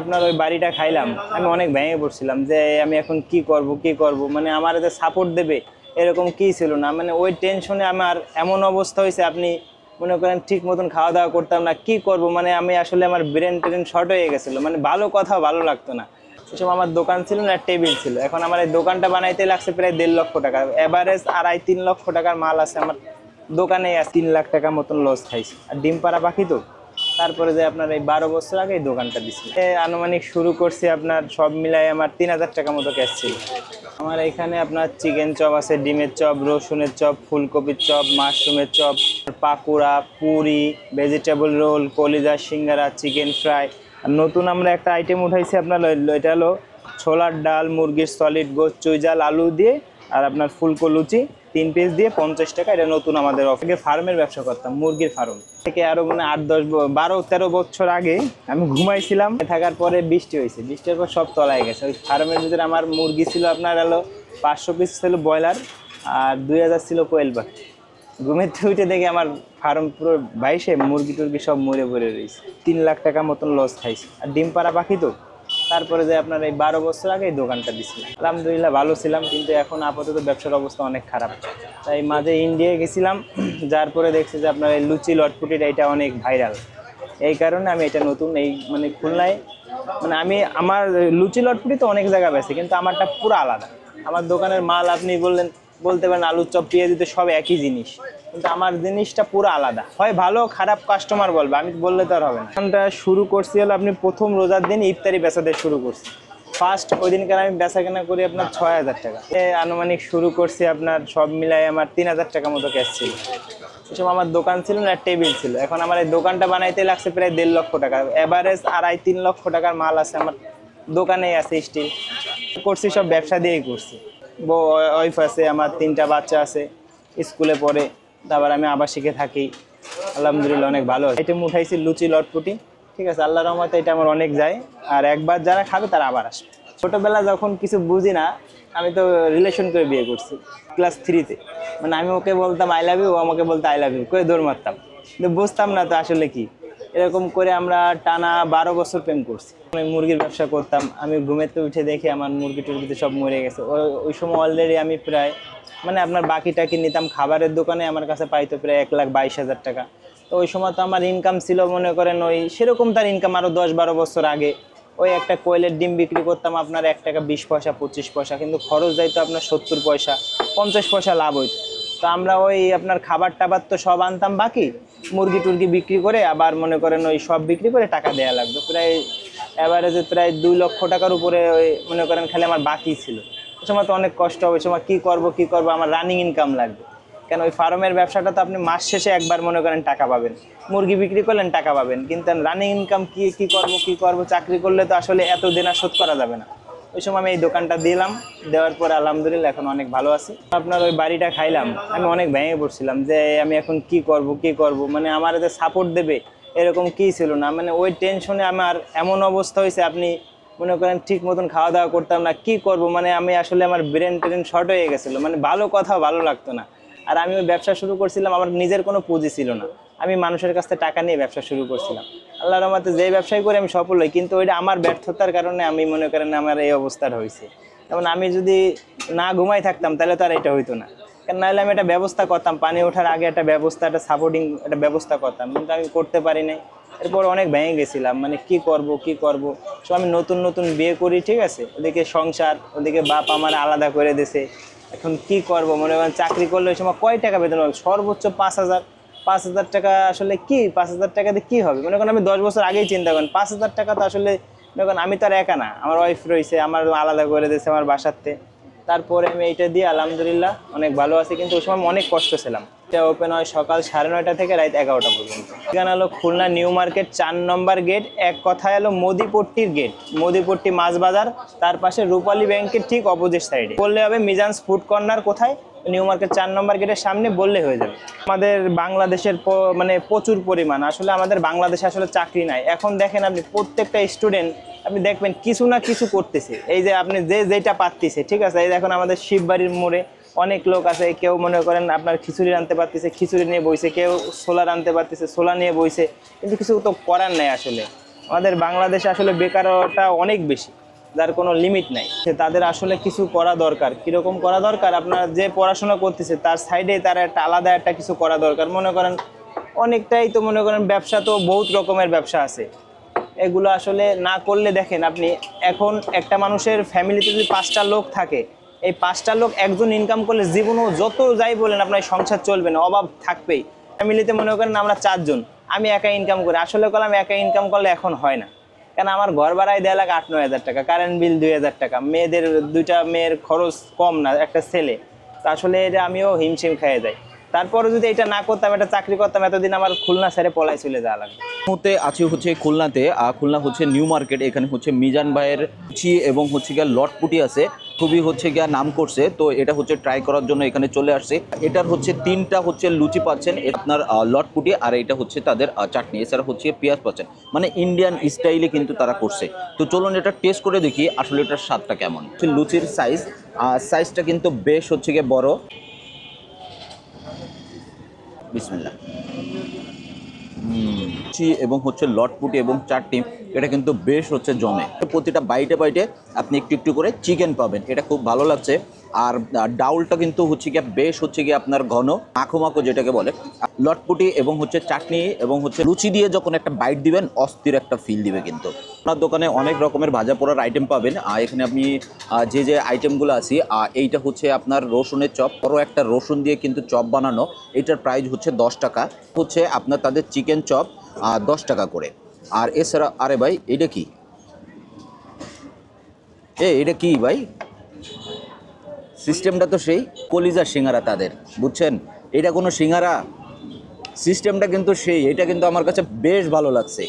আপনার ওই বাড়িটা খাইলাম, আমি অনেক ভেঙে পড়ছিলাম যে আমি এখন কি করব কি করব? মানে আমার যে সাপোর্ট দেবে, এরকম কি ছিল না? মানে ওই টেনশনে আমার এমন অবস্থা হয়েছে, আপনি মনে করেন ঠিক মতন খাওয়া দাওয়া করতাম না, কি করব? মানে আমি আসলে আমার ব্রেন ট্রেন শর্ট হয়ে গেছিল মানে ভালো কথা ভালো লাগতো না। সেসব আমার দোকান ছিল না টেবিল ছিল। এখন আমার এই দোকানটা বানাইতে লাগছে প্রায় দেড় লক্ষ টাকা। এভারেজ আড়াই তিন লক্ষ টাকার মাল আছে আমার দোকানে তিন লাখ টাকা মতন লস খাইছি। আর ডিম পাড়া পাখি তো? তারপরে যে আপনার এই বারো বছর আগে দোকানটা দিচ্ছিল আনুমানিক শুরু করছি আপনার সব মিলাই আমার তিন হাজার টাকা মতো ক্যাশ ছিল। আমার এখানে আপনার চিকেন চপ আছে, ডিমের চপ রসুনের চপ ফুলকপির চপ মাশরুমের chop pakora, Puri vegetable roll কলিজা, সিঙ্গারা চিকেন ফ্রাই নতুন আমরা একটা আইটেম উঠাইছি আপনার এটা হলো ছোলার ডাল, মুরগির সলিড গোস চুইজাল আলু দিয়ে, আর আপনার ফুলকো লুচি। তিন পিস দিয়ে পঞ্চাশ টাকা, এটা নতুন আমাদের অফিসে ফার্মের ব্যবসা করতাম, মুরগির ফার্ম। থেকে আরও মানে আট, দশ বারো, তেরো বছর আগে আমি ঘুমাইছিলাম, থাকার পরে বৃষ্টি হয়েছে। বৃষ্টির পর সব তলায় গেছে। ওই ফার্মের ভিতরে আমার মুরগি ছিল আপনার হলো পাঁচশো পিস ছিল ব্রয়লার আর দুই হাজার ছিল কোয়েল পাখি। ঘুমের উঠে দেখে আমার ফার্ম পুরো বাইশে মুরগি টুরগি সব মরে পড়ে রয়েছে। তিন লাখ টাকা মতন লস খাইছে। আর ডিম পাড়া পাখি তো? তারপরে যে আপনার এই বারো বছর আগে এই দোকানটা দিছিলাম। আলহামদুলিল্লাহ ভালো ছিলাম, কিন্তু এখন আপাতত ব্যবসার অবস্থা অনেক খারাপ। তাই মাঝে ইন্ডিয়ায় গেছিলাম, যার পরে দেখছি যে আপনার এই লুচি লটপুটিটা এটা অনেক ভাইরাল। এই কারণে আমি এটা নতুন এই মানে খুলনায় মানে আমি আমার লুচি লটপুটি তো অনেক জায়গায় বেছে কিন্তু আমারটা পুরো আলাদা। আমার দোকানের মাল আপনি বললেন, বলতে পারেন আলুর চপ, পেঁয়াজ দিতে সব একই জিনিস। কিন্তু আমার জিনিসটা পুরো আলাদা। হয় ভালো, খারাপ কাস্টমার বলবে, আমি বললে তো আর হবে না। শুরু করছি হলো আপনি প্রথম রোজার দিন ইফতারি বেচাতে শুরু করছি। ফার্স্ট ওই দিনকার আমি বেচা কেনা করি আপনার ছয় হাজার টাকা। আনুমানিক শুরু করছি আপনার সব মিলাই আমার তিন হাজার টাকা মতো ক্যাশ ছিল। এসব আমার দোকান ছিল না, টেবিল ছিল। এখন আমার এই দোকানটা বানাইতে লাগছে প্রায় দেড় লক্ষ টাকা। এভারেজ আড়াই, তিন লক্ষ টাকার মাল আছে আমার দোকানেই আছে স্টিল করছি সব ব্যবসা দিয়েই করছি। ওয়াইফ আছে, আমার তিনটা বাচ্চা আছে, স্কুলে পড়ে। তারপর আমি আবাসিকে থাকি। আলহামদুলিল্লাহ অনেক ভালো আইটেম উঠাইছি লুচি, লটপুটি। ঠিক আছে আল্লাহ রহমতে এটা আমার অনেক যায়। আর একবার যারা খাবে তারা আবার আসবে। ছোটোবেলা যখন কিছু বুঝি না, আমি তো রিলেশন করে বিয়ে করছি ক্লাস থ্রিতে মানে আমি ওকে বলতাম আই লাভ ইউ ও আমাকে বলতো আই লাভ ইউ করে দৌড় মারতাম। কিন্তু বুঝতাম না তো আসলে কি। এরকম করে আমরা টানা বারো বছর প্রেম করছি। আমি মুরগির ব্যবসা করতাম, আমি ঘুমেতে উঠে দেখি আমার মুরগি টুরগিতে সব মরে গেছে। ওই সময় অলরেডি আমি প্রায় মানে আপনার বাকিটাকে নিতাম খাবারের দোকানে? আমার কাছে পাইতো প্রায় এক লাখ বাইশ হাজার টাকা। তো ওই সময় তো আমার ইনকাম ছিল, মনে করেন ওই সেরকম তার ইনকাম আরও দশ বারো বছর আগে। ওই একটা কোয়েলের ডিম বিক্রি করতাম, আপনার এক টাকা বিশ পয়সা, পঁচিশ পয়সা, কিন্তু খরচ যাইতো আপনার সত্তর পয়সা, পঞ্চাশ পয়সা লাভ হইতো। তো আমরা ওই আপনার খাবার টাবার তো সব আনতাম বাকি, মুরগি টুরগি বিক্রি করে, আবার মনে করেন ওই সব বিক্রি করে টাকা দেওয়া লাগতো। প্রায় অ্যাভারেজে প্রায় দুই লক্ষ টাকার উপরে ওই মনে করেন খালি আমার বাকি ছিল। সময় তো অনেক কষ্ট হবে সময় কী করব কী করব, আমার রানিং ইনকাম লাগবে। কেন ওই ফার্মের ব্যবসাটা তো আপনি মাস শেষে একবার মনে করেন টাকা পাবেন। মুরগি বিক্রি করলেন, টাকা পাবেন। কিন্তু রানিং ইনকাম কি কি করব কি করব, চাকরি করলে তো আসলে এত দিন শোধ করা যাবে না। ওই সময় আমি এই দোকানটা দিলাম, দেওয়ার পরে আলহামদুলিল্লাহ এখন অনেক ভালো আছি। আপনার ওই বাড়িটা খাইলাম, আমি অনেক ভেঙে পড়ছিলাম যে আমি এখন কি করব কি করব মানে আমার যে সাপোর্ট দেবে, এরকম কি ছিল না? মানে ওই টেনশনে আমার এমন অবস্থা হয়েছে, আপনি মনে করেন ঠিক মতন খাওয়া দাওয়া করতাম না, কি করব? মানে আমি আসলে আমার ব্রেন ট্রেন শর্ট হয়ে গেছিল। মানে ভালো কথা ভালো লাগতো না। আর আমি ওই ব্যবসা শুরু করছিলাম, আমার নিজের কোনো পুঁজি ছিল না। আমি মানুষের কাছ থেকে টাকা নিয়ে ব্যবসা শুরু করছিলাম। আল্লাহ রহমতে যে ব্যবসায় করে আমি সফল হই, কিন্তু ওইটা আমার ব্যর্থতার কারণে আমি মনে করেন আমার এই অবস্থাটা হয়েছে। যেমন আমি যদি না ঘুমাই থাকতাম, তাহলে তো আর এটা হইতো না। কারণ নাহলে আমি একটা ব্যবস্থা করতাম, পানি ওঠার আগে একটা ব্যবস্থা, একটা সাপোর্টিং একটা ব্যবস্থা করতাম। কিন্তু আমি করতে পারি নাই। এরপর অনেক ভেঙে গেছিলাম মানে কি করব কি করব? সব আমি নতুন নতুন বিয়ে করি, ঠিক আছে? ওদিকে সংসার, ওদিকে বাপ আমার আলাদা করে দিছে। এখন কি করব? মনে করেন চাকরি করলে ওই সময় কয় টাকা বেতন হবে? সর্বোচ্চ পাঁচ হাজার। পাঁচ হাজার টাকা আসলে কি? পাঁচ হাজার টাকাতে কী হবে? মনে করেন আমি দশ বছর আগেই চিন্তা করেন, পাঁচ হাজার টাকা তো আসলে, মনে করেন আমি তো আর একা না। আমার ওয়াইফ রয়েছে, আমার আলাদা করে দিয়েছে আমার বাসাতে তারপরে আমি এইটা দিয়ে আলহামদুলিল্লাহ অনেক ভালো আছি। কিন্তু ওই সময় অনেক কষ্ট ছিলাম। এটা ওপেন হয় সকাল সাড়ে নয়টা থেকে রাত এগারোটা পর্যন্ত। এখানে হলো খুলনা নিউ মার্কেট চার নম্বর গেট এক কথায় হলো মোদিপট্টির গেট মোদিপট্টি মাছ বাজার, তার পাশে রূপালী ব্যাংকের ঠিক অপোজিট সাইডে বললে হবে মিজান্স ফুড কর্নার কোথায়? নিউ মার্কেট চার নম্বর গেটের সামনে বললে হয়ে যাবে। আমাদের বাংলাদেশের মানে প্রচুর পরিমাণ। আসলে আমাদের বাংলাদেশে আসলে চাকরি নাই। এখন দেখেন আপনি প্রত্যেকটা স্টুডেন্ট আপনি দেখবেন কিছু না কিছু করতেছে। এই যে আপনি যে যেটা পারতেছে, ঠিক আছে? এই দেখুন আমাদের শিববাড়ির মোড়ে অনেক লোক আছে, কেউ মনে করেন আপনার খিচুড়ি আনতে পারতেছে, খিচুড়ি নিয়ে বইছে, কেউ সোলার আনতে পারতেছে সোলা নিয়ে বইছে, কিন্তু কিছু তো করার নেই আসলে। আমাদের বাংলাদেশে আসলে বেকারটা অনেক বেশি, যার কোনো লিমিট নাই। তাদের আসলে কিছু করা দরকার। কীরকম করা দরকার? আপনার যে পড়াশোনা করতেছে, তার সাইডে তার একটা আলাদা একটা কিছু করা দরকার। মনে করেন, অনেকটাই তো মনে করেন ব্যবসা তো বহুত রকমের ব্যবসা আছে। এগুলো আসলে না করলে দেখেন আপনি, এখন একটা মানুষের ফ্যামিলিতে যদি পাঁচটা লোক থাকে এই পাঁচটা লোক একজন ইনকাম করলে জীবনও যত যাই বলেন আপনার সংসার চলবে না, অভাব থাকবেই। ফ্যামিলিতে মনে করেন আমরা চারজন, আমি একা ইনকাম করি। আসলে করলাম একা ইনকাম করলে এখন হয় না। কেন আমার ঘর ভাড়ায় দেওয়া লাগে আট নয় হাজার টাকা কারেন্ট বিল দুই হাজার টাকা। মেয়েদের দুইটা মেয়ের খরচ কম না, একটা ছেলে। তা আসলে এটা আমিও হিমশিম খেয়ে যাই। তারপরে যদি এটা না করতাম এটা চাকরি করতাম, এতদিন আমার খুলনা ছেড়ে পলাই চলে যাওয়া লাগবে। মুহূর্তে আছি হচ্ছে খুলনাতে খুলনা হচ্ছে নিউ মার্কেট, এখানে হচ্ছে মিজান ভাইয়ের লুচি এবং হচ্ছে গিয়া লটপুটি আছে, খুবই হচ্ছে গিয়া নাম করছে, তো এটা হচ্ছে ট্রাই করার জন্য এখানে চলে আসছে। এটার হচ্ছে তিনটা হচ্ছে লুচি পাচ্ছেন আপনার লটপুটি, আর এটা হচ্ছে তাদের চাটনি, এছাড়া হচ্ছে পেঁয়াজ পাচ্ছেন। মানে ইন্ডিয়ান স্টাইলে কিন্তু তারা করছে। তো চলুন এটা টেস্ট করে দেখি আসলে এটার স্বাদটা কেমন। লুচির সাইজ সাইজটা কিন্তু বেশ হচ্ছে গিয়ে বড়। বিসমিল্লাহ। লুচি এবং হচ্ছে লটপুটি এবং চাটনি এটা কিন্তু বেশ হচ্ছে জমে। প্রতিটা বাইটে বাইটে আপনি একটু একটু করে চিকেন পাবেন। এটা খুব ভালো লাগছে। আর ডাউলটা কিন্তু হচ্ছে গিয়ে বেশ হচ্ছে গিয়ে আপনার ঘন মাখো মাখো যেটাকে বলে। লটপুটি এবং হচ্ছে চাটনি এবং হচ্ছে লুচি দিয়ে যখন একটা বাইট দিবেন, অস্থির একটা ফিল দিবে কিন্তু। আপনার দোকানে অনেক রকমের ভাজা পোড়ার আইটেম পাবেন। আর এখানে আপনি যে যে আইটেমগুলো আছে এইটা হচ্ছে আপনার রসুনের চপ। বড় একটা রসুন দিয়ে কিন্তু চপ বানানো। এটার প্রাইস হচ্ছে দশ টাকা। হচ্ছে আপনার তাদের চিকেন চপ দশ টাকা করে। আর এছাড়া, আরে ভাই এটা কি? এ এটা কি ভাই? সিস্টেমটা তো সেই কলিজা সিঙ্গারা তাদের, বুঝছেন? এটা কোনো সিঙ্গারা? সিস্টেমটা কিন্তু সেই, এটা কিন্তু আমার কাছে বেশ ভালো লাগছে।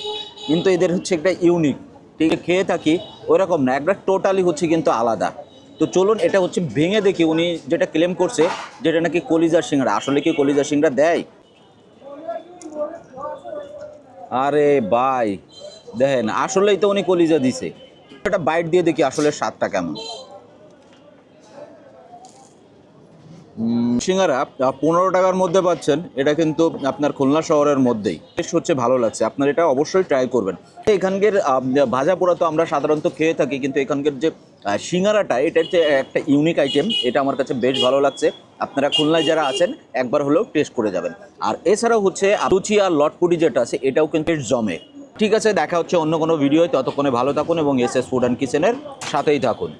কিন্তু এদের হচ্ছে একটা ইউনিক ঠিক খেয়ে থাকি ওরকম না একটা টোটালি হচ্ছে কিন্তু আলাদা। তো চলুন, এটা হচ্ছে ভেঙে দেখি, উনি যেটা ক্লেম করছে, যেটা নাকি কলিজার সিঙ্গারা। আসলে কি কলিজার সিঙ্গারা দেয়? আরে ভাই, দেখেন, আসলেই তো উনি কলিজা দিছে। একটা বাইট দিয়ে দেখি আসলে স্বাদটা কেমন। সিঙ্গারা পনেরো টাকার মধ্যে পাচ্ছেন। এটা কিন্তু আপনার খুলনা শহরের মধ্যেই। বেশ হচ্ছে ভালো লাগছে। আপনার এটা অবশ্যই ট্রাই করবেন। এখানকার ভাজা পোড়া তো আমরা সাধারণত খেয়ে থাকি, কিন্তু এখানকার যে সিঙ্গারাটা, এটা হচ্ছে একটা ইউনিক আইটেম এটা আমার কাছে বেশ ভালো লাগছে। আপনারা খুলনায় যারা আছেন, একবার হলেও টেস্ট করে যাবেন। আর এছাড়াও হচ্ছে লুচি আর লটপুরি যেটা আছে, এটাও কিন্তু জমে। ঠিক আছে, দেখা হচ্ছে অন্য কোনো ভিডিও ততক্ষণে ভালো থাকুন এবং এস এস ফুড অ্যান্ড কিচেনের সাথেই থাকুন।